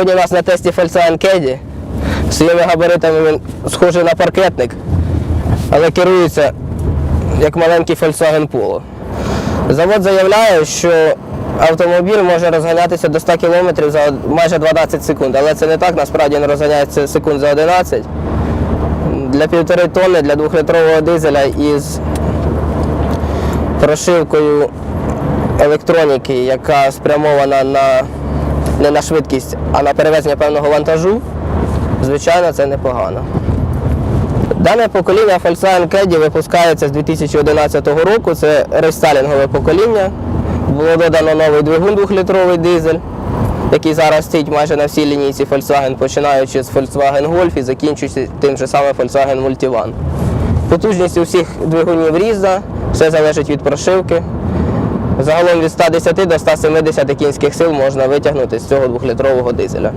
Сьогодні у нас на тесті Volkswagen Caddy. Своїми габаритами він схожий на паркетник, але керується як маленький Volkswagen Polo. Завод заявляє, що автомобіль може розганятися до 100 км за майже 12 секунд, але це не так, насправді він розганяється секунд за 11. Для півтори тонни, для двохлітрового дизеля із прошивкою електроніки, яка спрямована на не на швидкість, а на перевезення певного вантажу, звичайно, це непогано. Дане покоління Volkswagen Caddy випускається з 2011 року. Це рестайлінгове покоління. Було додано новий двигун 2-літровий дизель, який зараз стоїть майже на всій лінійці Volkswagen, починаючи з Volkswagen Golf і закінчуючи тим же самим Volkswagen Multivan. Потужність у всіх двигунів різна, все залежить від прошивки. Загалом від 110 до 170 кінських сил можна витягнути з цього 2-літрового дизеля.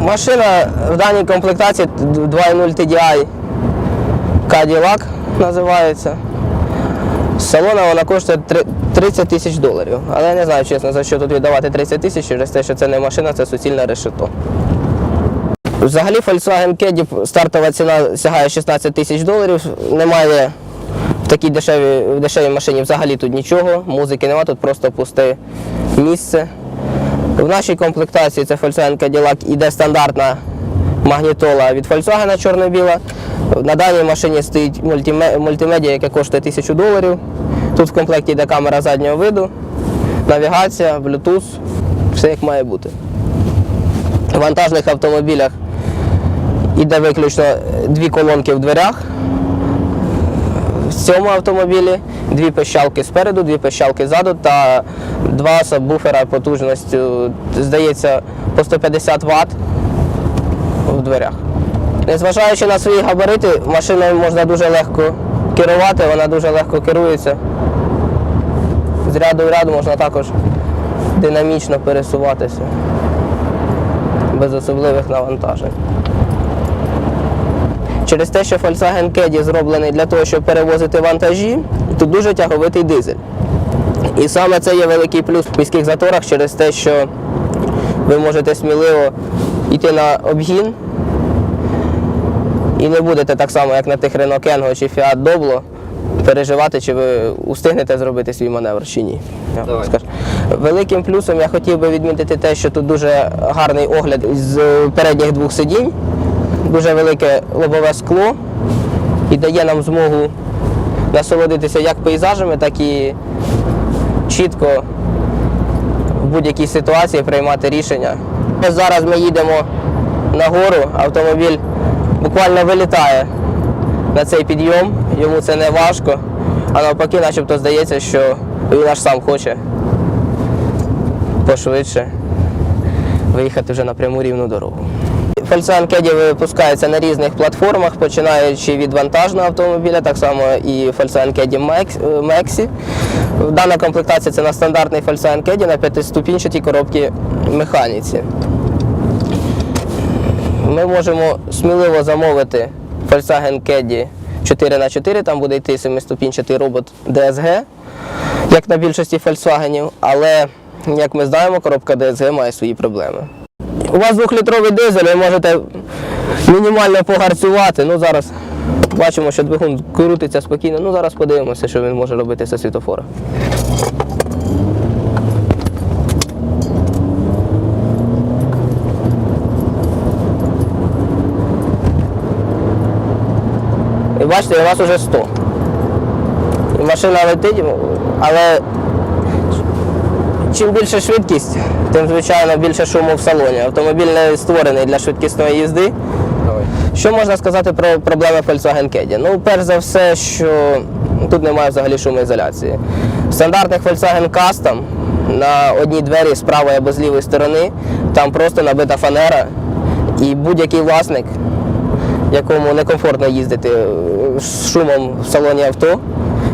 Машина в даній комплектації 2.0 TDI Cadillac називається. З салона вона коштує 30 тисяч доларів. Але я не знаю, чесно, за що тут віддавати 30 тисяч через те, що це не машина, це суцільне решето. Взагалі Volkswagen Caddy стартова ціна сягає 16 тисяч доларів. Немає такій дешевій, дешевій машині взагалі тут нічого, музики немає, тут просто пусте місце. В нашій комплектації це Volkswagen Cadillac іде стандартна магнітола від Volkswagen чорно-біла. На даній машині стоїть мультимедіа, яке коштує 1000 доларів. Тут в комплекті йде камера заднього виду, навігація, Bluetooth, все як має бути. В вантажних автомобілях йде виключно дві колонки в дверях. Цьому автомобілі дві пищалки спереду, дві пищалки ззаду та два сабвуфера потужністю, здається, по 150 Вт в дверях. Незважаючи на свої габарити, машиною можна дуже легко керувати, вона дуже легко керується. З ряду в ряд можна також динамічно пересуватися без особливих навантажень. Через те, що Volkswagen Caddy зроблений для того, щоб перевозити вантажі, тут дуже тяговитий дизель. І саме це є великий плюс в міських заторах через те, що ви можете сміливо йти на обгін і не будете так само, як на тих Renault Kengo чи Fiat Doblo, переживати, чи ви устигнете зробити свій маневр чи ні. Великим плюсом я хотів би відмітити те, що тут дуже гарний огляд з передніх двох сидінь, дуже велике лобове скло і дає нам змогу насолодитися як пейзажами, так і чітко в будь-якій ситуації приймати рішення. Ось Зараз ми їдемо на гору, автомобіль буквально вилітає на цей підйом, йому це не важко, а навпаки, начебто здається, що він аж сам хоче пошвидше виїхати вже на пряму рівну дорогу. Volkswagen Caddy випускається на різних платформах, починаючи від вантажного автомобіля, так само і Volkswagen Caddy Max- Maxi. Дана комплектація це на стандартний Volkswagen Caddy на п'ятиступінчатій коробці механіці. Ми можемо сміливо замовити Volkswagen Caddy 4х4, там буде йти семиступінчатий робот DSG, як на більшості Volkswagen, але, як ми знаємо, коробка DSG має свої проблеми. У вас двохлітровий дизель, ви можете мінімально погарцювати. Ну зараз бачимо, що двигун крутиться спокійно. Ну зараз подивимося, що він може робити зі світофора. І бачите, у вас вже 100. І машина летить, але чим більше швидкість, тим, звичайно, більше шуму в салоні. Автомобіль не створений для швидкісної їзди. Що можна сказати про проблеми Volkswagen Caddy? Ну, перш за все, що тут немає взагалі шумоізоляції. В стандартних Volkswagen Custom на одній двері з правої або з лівої сторони там просто набита фанера, і будь-який власник, якому некомфортно їздити е, з шумом в салоні авто,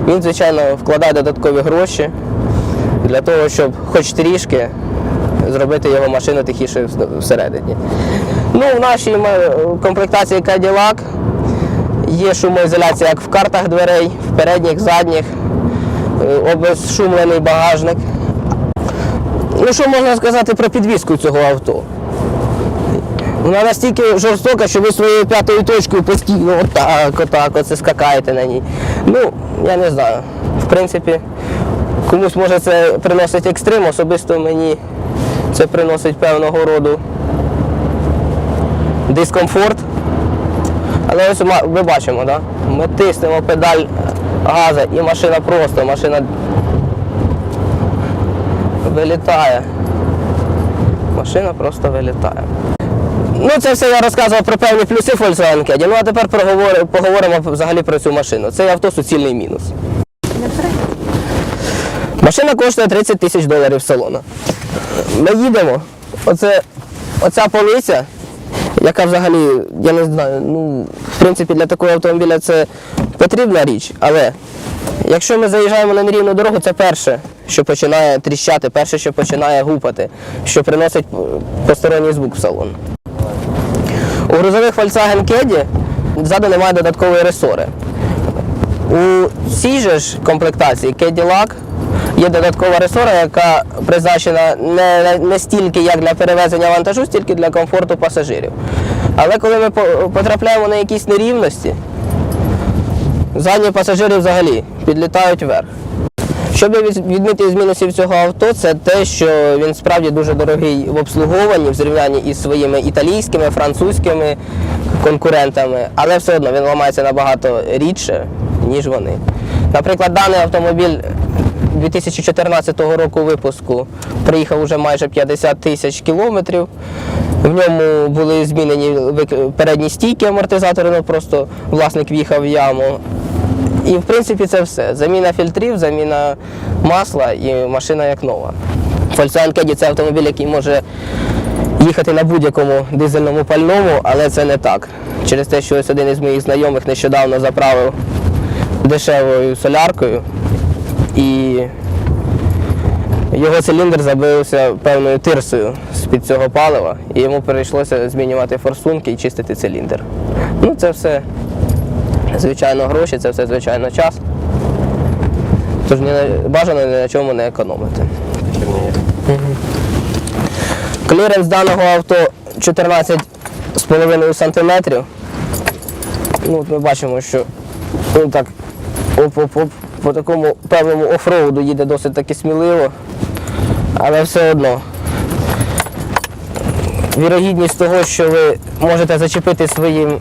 він, звичайно, вкладає додаткові гроші для того, щоб хоч трішки зробити його машину тихіше всередині. Ну, в нашій комплектації Cadillac є шумоізоляція як в картах дверей, в передніх, задніх, е, обезшумлений багажник. Ну, що можна сказати про підвізку цього авто? Вона настільки жорстока, що ви своєю п'ятою точкою постійно отак, отак, оце скакаєте на ній. Ну, я не знаю. В принципі, комусь може це приносить екстрим, особисто мені це приносить певного роду дискомфорт. Але ось ми бачимо, да? ми тиснемо педаль газу і машина просто, машина вилітає. Машина просто вилітає. Ну, це все я розказував про певні плюси Volkswagen Caddy. Ну а тепер поговоримо взагалі про цю машину. Це авто суцільний мінус. Машина коштує 30 тисяч доларів салона. Ми їдемо. Оце, оця полиця, яка взагалі, я не знаю, ну, в принципі, для такого автомобіля це потрібна річ, але якщо ми заїжджаємо на нерівну дорогу, це перше, що починає тріщати, перше, що починає гупати, що приносить посторонній звук в салон. У грузових Volkswagen Caddy ззаду немає додаткової ресори. У цій же ж комплектації Cadillac є додаткова ресора, яка призначена не, не стільки як для перевезення вантажу, стільки для комфорту пасажирів. Але коли ми потрапляємо на якісь нерівності, задні пасажири взагалі підлітають вверх. Що би відмітити з мінусів цього авто, це те, що він справді дуже дорогий в обслуговуванні в зрівнянні із своїми італійськими, французькими конкурентами, але все одно він ламається набагато рідше, ніж вони. Наприклад, даний автомобіль 2014 року випуску приїхав уже майже 50 тисяч кілометрів. В ньому були змінені передні стійки амортизатори, ну просто власник в'їхав в яму. І в принципі це все. Заміна фільтрів, заміна масла і машина як нова. Volkswagen Caddy – це автомобіль, який може їхати на будь-якому дизельному пальному, але це не так. Через те, що ось один із моїх знайомих нещодавно заправив дешевою соляркою і його циліндр забився певною тирсою з-під цього палива, і йому прийшлося змінювати форсунки і чистити циліндр. Ну, це все звичайно гроші, це все звичайно час. Тож ні бажано ні на чому не економити. Кліренс даного авто 14,5 см. Ну, от ми бачимо, що ну, так, оп-оп-оп, по такому певному офроуду їде досить таки сміливо, але все одно. Вірогідність того, що ви можете зачепити своїм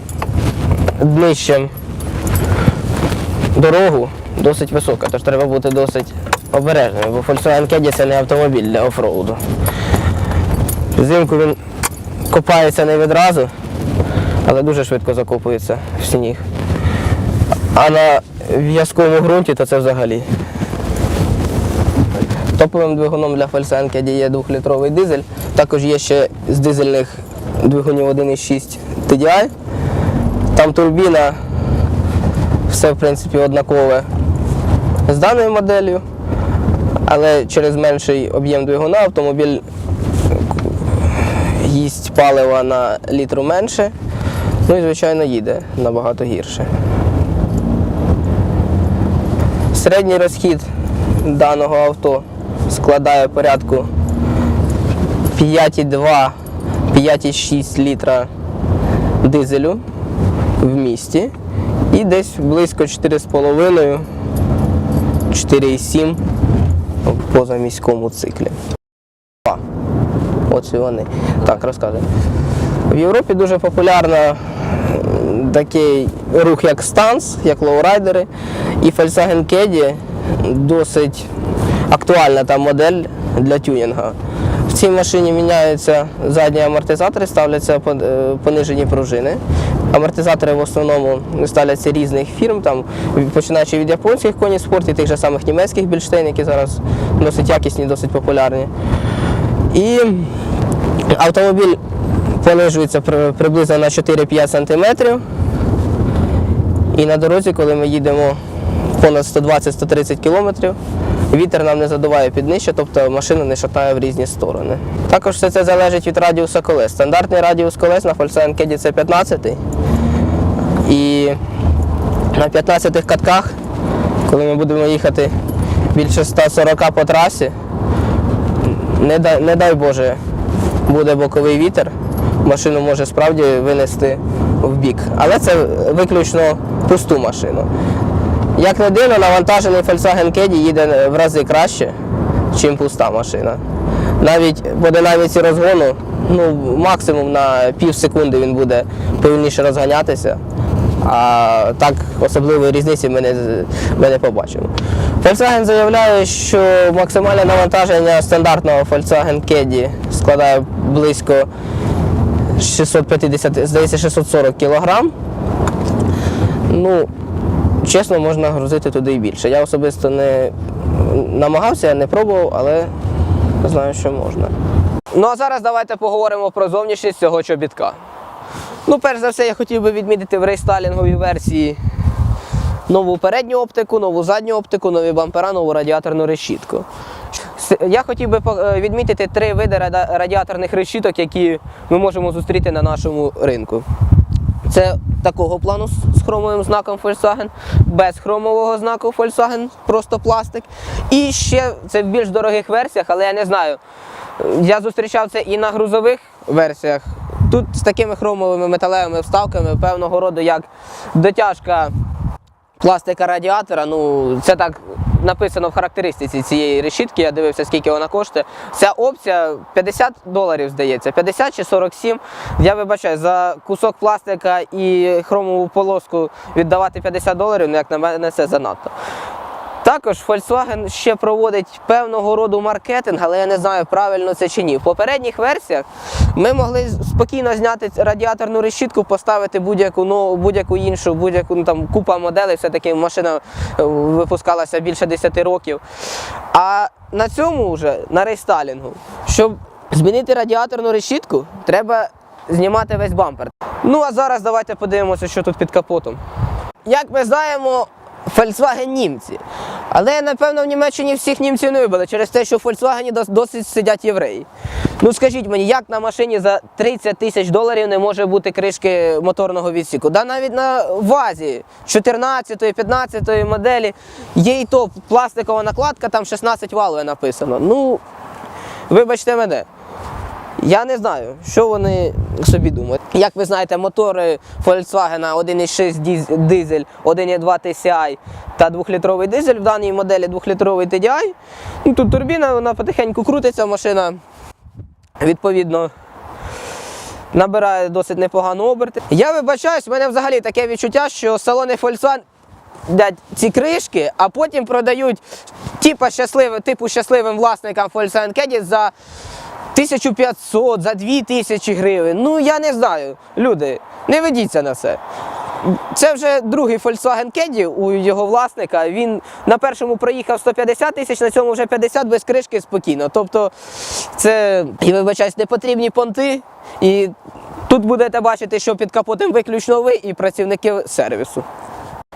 днищем дорогу досить висока, тож треба бути досить обережним, бо Volkswagen Caddy це не автомобіль для офроуду. Взимку він копається не відразу, але дуже швидко закопується в сніг. А на в'язковому ґрунті то це взагалі. Топовим двигуном для Volkswagen Caddy є 2-літровий дизель. Також є ще з дизельних двигунів 1,6 TDI. Там турбіна, все в принципі однакове з даною моделлю, але через менший об'єм двигуна автомобіль їсть палива на літру менше, ну і звичайно їде набагато гірше. Середній розхід даного авто складає порядку 5,2-5,6 літра дизелю в місті і десь близько 4,5 4,7 в позаміському циклі. А, Оце вони. Так, розказую. В Європі дуже популярна такий рух, як станс, як лоурайдери. І Volkswagen Caddy досить актуальна та модель для тюнінга. В цій машині міняються задні амортизатори, ставляться е, понижені пружини. Амортизатори в основному ставляться різних фірм, там, починаючи від японських коні спорт і тих же самих німецьких більштейн, які зараз досить якісні, досить популярні. І автомобіль понижується приблизно на 4-5 см. І на дорозі, коли ми їдемо понад 120-130 км, вітер нам не задуває під нижче, тобто машина не шатає в різні сторони. Також все це залежить від радіуса колес. Стандартний радіус колес на Volkswagen Caddy це 15 і на 15 катках, коли ми будемо їхати більше 140 по трасі, не дай, не дай Боже, буде боковий вітер, машину може справді винести в бік. Але це виключно пусту машину. Як не дивно, навантажений Volkswagen Caddy їде в рази краще, ніж пуста машина. Навіть по динаміці розгону, ну, максимум на пів секунди він буде повільніше розганятися. А так особливої різниці ми не, ми не побачимо. Volkswagen заявляє, що максимальне навантаження стандартного Volkswagen Caddy складає близько 650, здається, 640 кг. Ну, чесно, можна грузити туди і більше. Я особисто не намагався, я не пробував, але знаю, що можна. Ну а зараз давайте поговоримо про зовнішність цього чобітка. Ну, перш за все, я хотів би відмітити в рейстайлінговій версії нову передню оптику, нову задню оптику, нові бампера, нову радіаторну решітку. Я хотів би е, відмітити три види радіаторних решіток, які ми можемо зустріти на нашому ринку. Це такого плану з хромовим знаком Volkswagen, без хромового знаку Volkswagen, просто пластик. І ще це в більш дорогих версіях, але я не знаю. Я зустрічав це і на грузових версіях. Тут з такими хромовими металевими вставками певного роду, як дотяжка пластика радіатора. Ну, це так написано в характеристиці цієї решітки. Я дивився, скільки вона коштує. Ця опція 50 доларів, здається, 50 чи 47. Я вибачаю, за кусок пластика і хромову полоску віддавати 50 доларів, ну як на мене, це занадто. Також Volkswagen ще проводить певного роду маркетинг, але я не знаю, правильно це чи ні. В попередніх версіях ми могли спокійно зняти радіаторну решітку, поставити будь-яку ну, будь-яку іншу, будь-яку ну, там купа моделей, все-таки машина е, випускалася більше 10 років. А на цьому вже, на рейстайлінгу, щоб змінити радіаторну решітку, треба знімати весь бампер. Ну а зараз давайте подивимося, що тут під капотом. Як ми знаємо, Volkswagen німці. Але напевно в Німеччині всіх німців не вибили через те, що в Volkswagen досить сидять євреї. Ну скажіть мені, як на машині за 30 тисяч доларів не може бути кришки моторного відсіку? Да навіть на вазі 14-ї, 15-ї моделі є і то пластикова накладка, там 16 валове написано. Ну, вибачте мене. Я не знаю, що вони собі думають. Як ви знаєте, мотори Volkswagen 1.6 діз- дизель, 1.2 TCI та 2-літровий дизель в даній моделі 2-літровий TDI. Ну, тут турбіна, вона потихеньку крутиться, машина відповідно набирає досить непогану оберти. Я вибачаюсь, в мене взагалі таке відчуття, що салони Volkswagen дать ці кришки, а потім продають типу щасливим власникам Volkswagen Caddy за 1500, за 2000 гривень. Ну я не знаю. Люди, не ведіться на це. Це вже другий Volkswagen Caddy у його власника. Він на першому проїхав 150 тисяч, на цьому вже 50 без кришки спокійно. Тобто це, і вибачаюсь, не потрібні понти. І тут будете бачити, що під капотом виключно ви і працівники сервісу.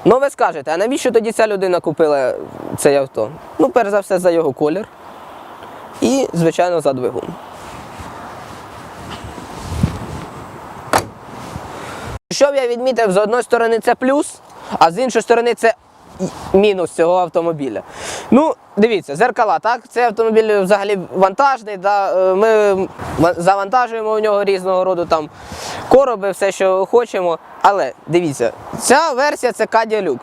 Ну ви скажете, а навіщо тоді ця людина купила цей авто? Ну, перш за все, за його колір і, звичайно, за двигун. Що б я відмітив, з одної сторони це плюс, а з іншої сторони це мінус цього автомобіля. Ну, дивіться, зеркала, так? Цей автомобіль взагалі вантажний. Да? е, Ми завантажуємо в нього різного роду там короби, все, що хочемо. Але дивіться, ця версія це Cadillac.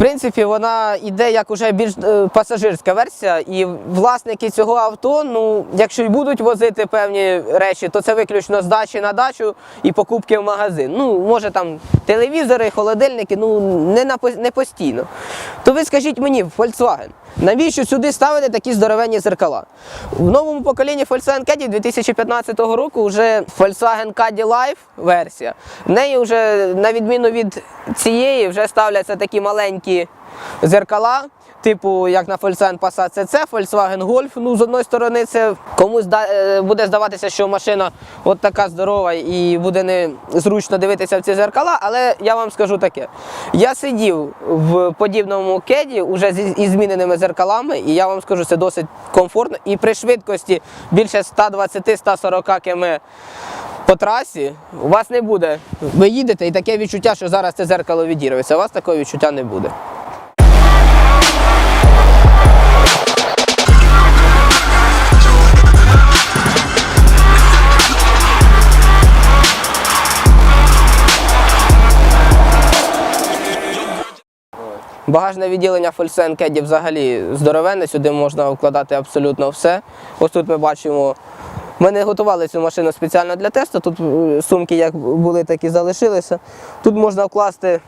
Принципі, вона йде як уже більш е, пасажирська версія, і власники цього авто, ну, якщо й будуть возити певні речі, то це виключно з дачі на дачу і покупки в магазин. Ну, може там телевізори, холодильники, ну не, на, не постійно. То ви скажіть мені, Volkswagen, навіщо сюди ставити такі здоровенні зеркала? В новому поколінні Volkswagen Caddy 2015 року вже Volkswagen Caddy Life версія. В неї вже, на відміну від цієї, вже ставляться такі маленькі зеркала. Типу, як на Volkswagen Passat CC, Volkswagen Golf. Ну, з одної сторони, це комусь е, буде здаватися, що машина от така здорова і буде не зручно дивитися в ці зеркала, але я вам скажу таке. Я сидів в подібному кеді уже зі- зміненими зеркалами, і я вам скажу, це досить комфортно. І при швидкості більше 120-140 км по трасі у вас не буде. Ви їдете і таке відчуття, що зараз це зеркало відірветься. У вас такого відчуття не буде. Багажне відділення Caddy взагалі здоровенне, сюди можна вкладати абсолютно все. Ось тут ми бачимо. Ми не готували цю машину спеціально для тесту. Тут е, сумки як були, так і залишилися. Тут можна вкласти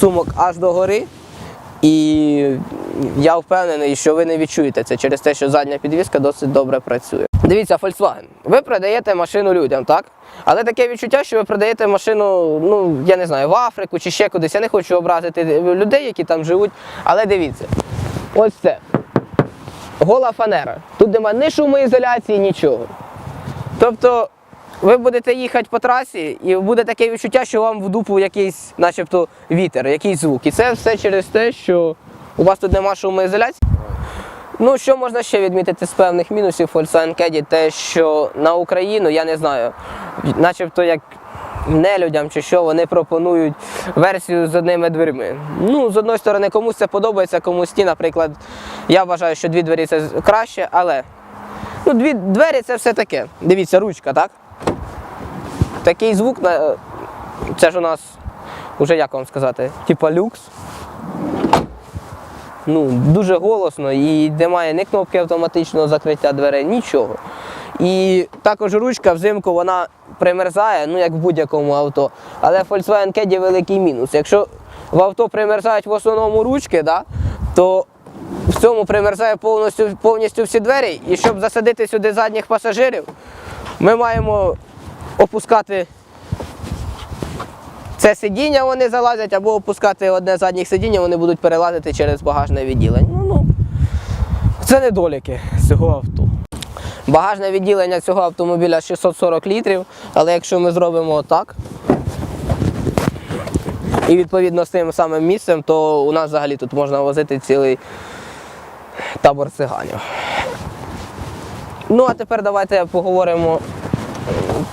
сумок аж до гори. І я впевнений, що ви не відчуєте це через те, що задня підвізка досить добре працює. Дивіться, Volkswagen. Ви продаєте машину людям, так? Але таке відчуття, що ви продаєте машину, ну я не знаю, в Африку чи ще кудись. Я не хочу образити людей, які там живуть. Але дивіться, ось це. Гола фанера. Тут нема ні шумоізоляції, нічого. Тобто ви будете їхати по трасі, і буде таке відчуття, що вам в дупу якийсь, начебто, вітер, якийсь звук. І це все через те, що у вас тут нема шумоізоляції. Ну, що можна ще відмітити з певних мінусів Volkswagen Caddy, те, що на Україну, я не знаю, начебто як нелюдям чи що, вони пропонують версію з одними дверми. Ну, з одної сторони, комусь це подобається, комусь ні. Наприклад, я вважаю, що дві двері це краще, але ну, дві двері це все таке. Дивіться, ручка, так? Такий звук, це ж у нас, уже як вам сказати, типа люкс ну, дуже голосно і немає ні кнопки автоматичного закриття дверей, нічого. І також ручка взимку вона примерзає, ну як в будь-якому авто. Але Volkswagen Caddy великий мінус. Якщо в авто примерзають в основному ручки, да, то в цьому примерзає повністю, повністю всі двері. І щоб засадити сюди задніх пасажирів, ми маємо опускати це сидіння вони залазять або опускати одне з задніх сидіння, вони будуть перелазити через багажне відділення. Ну, ну, це недоліки цього авто. Багажне відділення цього автомобіля 640 літрів, але якщо ми зробимо отак, і відповідно з тим самим місцем, то у нас взагалі тут можна возити цілий табор циганів. Ну а тепер давайте поговоримо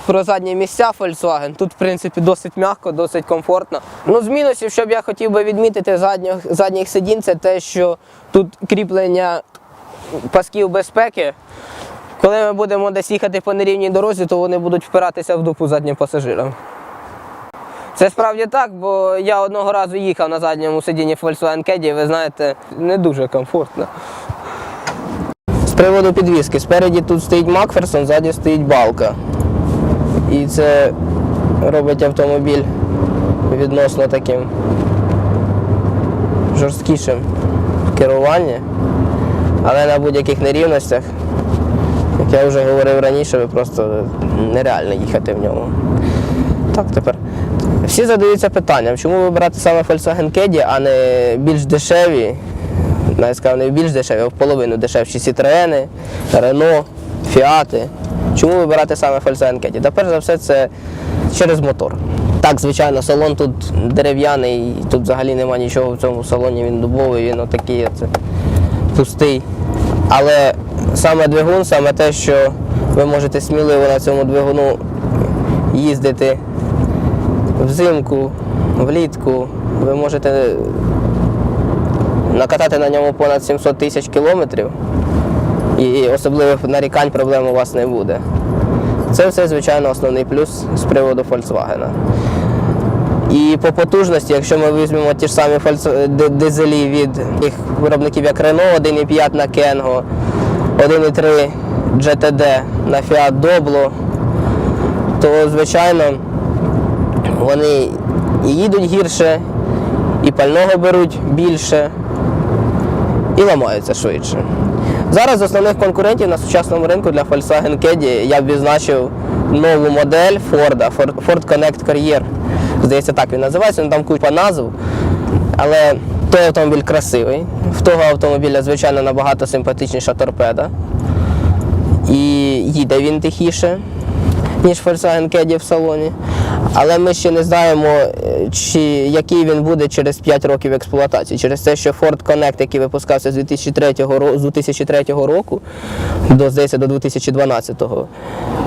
про задні місця Volkswagen. Тут, в принципі, досить м'яко, досить комфортно. Ну, з мінусів, що б я хотів би відмітити задніх, задніх сидінь, це те, що тут кріплення пасків безпеки. Коли ми будемо десь їхати по нерівній дорозі, то вони будуть впиратися в дупу заднім пасажирам. Це справді так, бо я одного разу їхав на задньому сидінні Volkswagen Caddy, ви знаєте, не дуже комфортно. З приводу підвіски. Спереді тут стоїть Макферсон, ззаді стоїть балка. І це робить автомобіль відносно таким жорсткішим в керуванні. Але на будь-яких нерівностях, як я вже говорив раніше, просто нереально їхати в ньому. Так, тепер. Всі задаються питанням, чому вибирати саме Volkswagen Caddy, а не більш дешеві, навіть сказав, не більш дешеві, а в половину дешевші Citroen, Renault, Fiat. Чому вибирати саме Caddy? Та перш за все це через мотор. Так, звичайно, салон тут дерев'яний, тут взагалі немає нічого в цьому салоні, він дубовий, він отакий це пустий. Але саме двигун, саме те, що ви можете сміливо на цьому двигуну їздити взимку, влітку, ви можете накатати на ньому понад 700 тисяч кілометрів і особливих нарікань проблем у вас не буде. Це все, звичайно, основний плюс з приводу Volkswagen. І по потужності, якщо ми візьмемо ті ж самі дизелі від тих виробників, як Renault, 1,5 на Kengo, 1,3 GTD на Fiat Doblo, то звичайно вони і їдуть гірше, і пального беруть більше, і ламаються швидше. Зараз з основних конкурентів на сучасному ринку для Volkswagen Caddy я б відзначив нову модель Ford, Ford Connect Courier. Здається, так він називається, ну, там купа назв. Але той автомобіль красивий. В того автомобіля, звичайно, набагато симпатичніша торпеда. І їде він тихіше, ніж Volkswagen Caddy в салоні. Але ми ще не знаємо, е, чи який він буде через 5 років експлуатації. Через те, що Ford Connect, який випускався з 2003, з 2003 року до, здається, до 2012,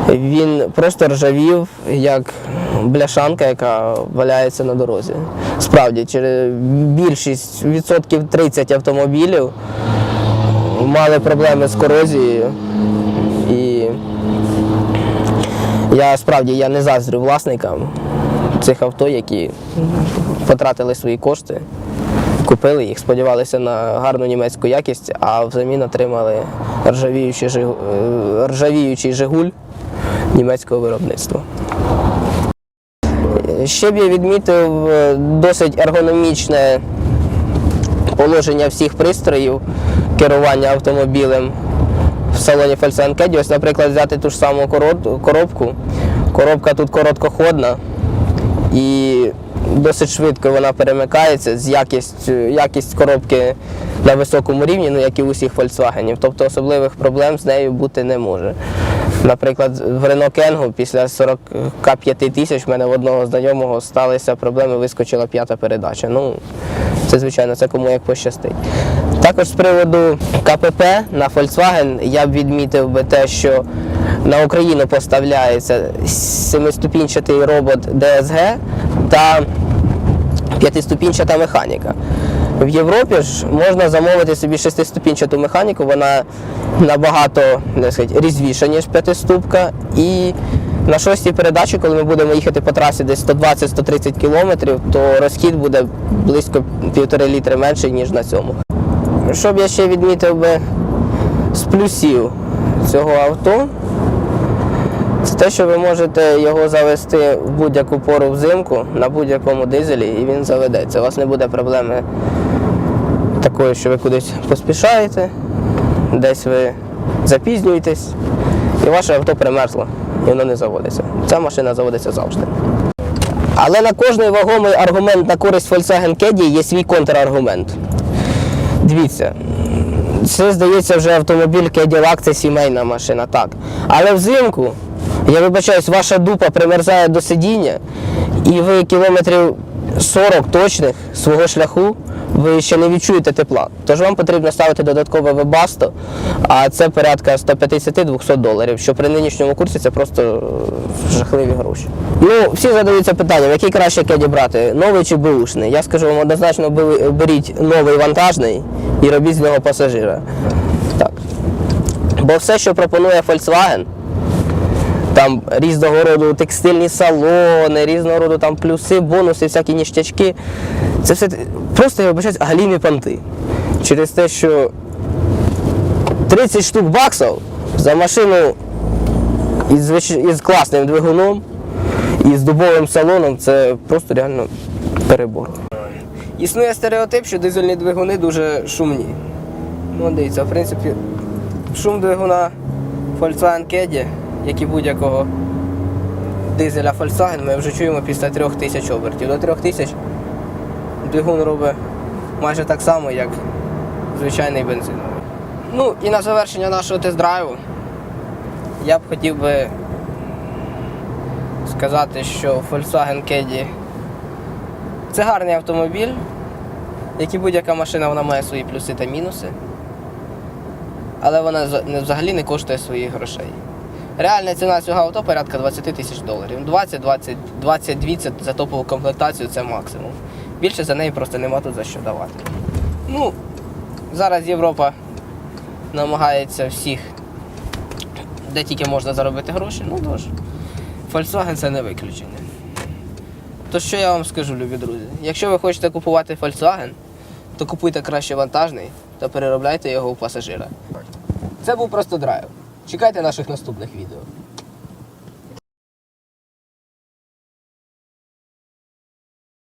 він просто ржавів як бляшанка, яка валяється на дорозі. Справді, через більшість відсотків 30 автомобілів мали проблеми з корозією. І я справді я не заздрю власникам цих авто, які потратили свої кошти, Купили їх, сподівалися на гарну німецьку якість, а взамін отримали ржавіючий, «Жигу- е, ржавіючий Жигуль німецького виробництва. Ще б я відмітив е, досить ергономічне положення всіх пристроїв керування автомобілем в салоні Volkswagen Caddy. Ось, наприклад, взяти ту ж саму коробку. Коробка тут короткоходна і досить швидко вона перемикається з якістю, якість коробки на високому рівні, ну як і у всіх Volkswagen. Тобто особливих проблем з нею бути не може. Наприклад, в Renault Kangoo після 45 тисяч в мене в одного знайомого сталися проблеми, вискочила п'ята передача. Ну, це, звичайно, це кому як пощастить. Також з приводу КПП на Volkswagen я б відмітив би те, що на Україну поставляється семиступінчатий робот DSG та п'ятиступінчата механіка. В Європі ж можна замовити собі шестиступінчату механіку, вона набагато не сказати, різвіша, ніж п'ятиступка. І на шостій передачі, коли ми будемо їхати по трасі десь 120-130 кілометрів, то розхід буде близько півтори літри менший, ніж на цьому. Що б я ще відмітив би з плюсів цього авто, це те, що ви можете його завести в будь-яку пору взимку на будь-якому дизелі, і він заведеться. У вас не буде проблеми такої, що ви кудись поспішаєте, десь ви запізнюєтесь, і ваше авто примерзло, і воно не заводиться. Ця машина заводиться завжди. Але на кожний вагомий аргумент на користь Volkswagen Caddy є свій контраргумент. Дивіться, це здається вже автомобіль Кеділак, це сімейна машина, так. Але взимку, я вибачаюсь, ваша дупа примерзає до сидіння, і ви кілометрів 40 точних свого шляху ви ще не відчуєте тепла. Тож вам потрібно ставити додаткове вебасто, а це порядка 150-200 доларів, що при нинішньому курсі це просто е, жахливі гроші. Ну, всі задаються питанням, який краще кеді брати, новий чи беушний? Я скажу вам однозначно, беріть новий вантажний і робіть з нього пасажира. Так. Бо все, що пропонує Volkswagen, там різного роду текстильні салони, різного роду там плюси, бонуси, всякі ніштячки. Це все просто я вибачаюсь, галімі понти. Через те, що 30 штук баксів за машину із, із класним двигуном і з дубовим салоном це просто реально перебор. Існує стереотип, що дизельні двигуни дуже шумні. Ну, дивіться, в принципі, шум двигуна Volkswagen Caddy, як і будь-якого дизеля Volkswagen, ми вже чуємо після 3000 обертів. До 3000 двигун робить майже так само, як звичайний бензиновий. Ну і на завершення нашого тест-драйву я б хотів би сказати, що Volkswagen Caddy це гарний автомобіль, як і будь-яка машина, вона має свої плюси та мінуси. Але вона взагалі не коштує своїх грошей. Реальна ціна цього авто порядка 20 тисяч доларів. 20, 20, 22 це за топову комплектацію це максимум. Більше за неї просто нема тут за що давати. Ну, зараз Європа намагається всіх, де тільки можна заробити гроші, ну тож. Volkswagen це не виключення. То що я вам скажу, любі друзі? Якщо ви хочете купувати Volkswagen, то купуйте краще вантажний та переробляйте його у пасажира. Це був просто драйв. Чекайте наших наступних відео.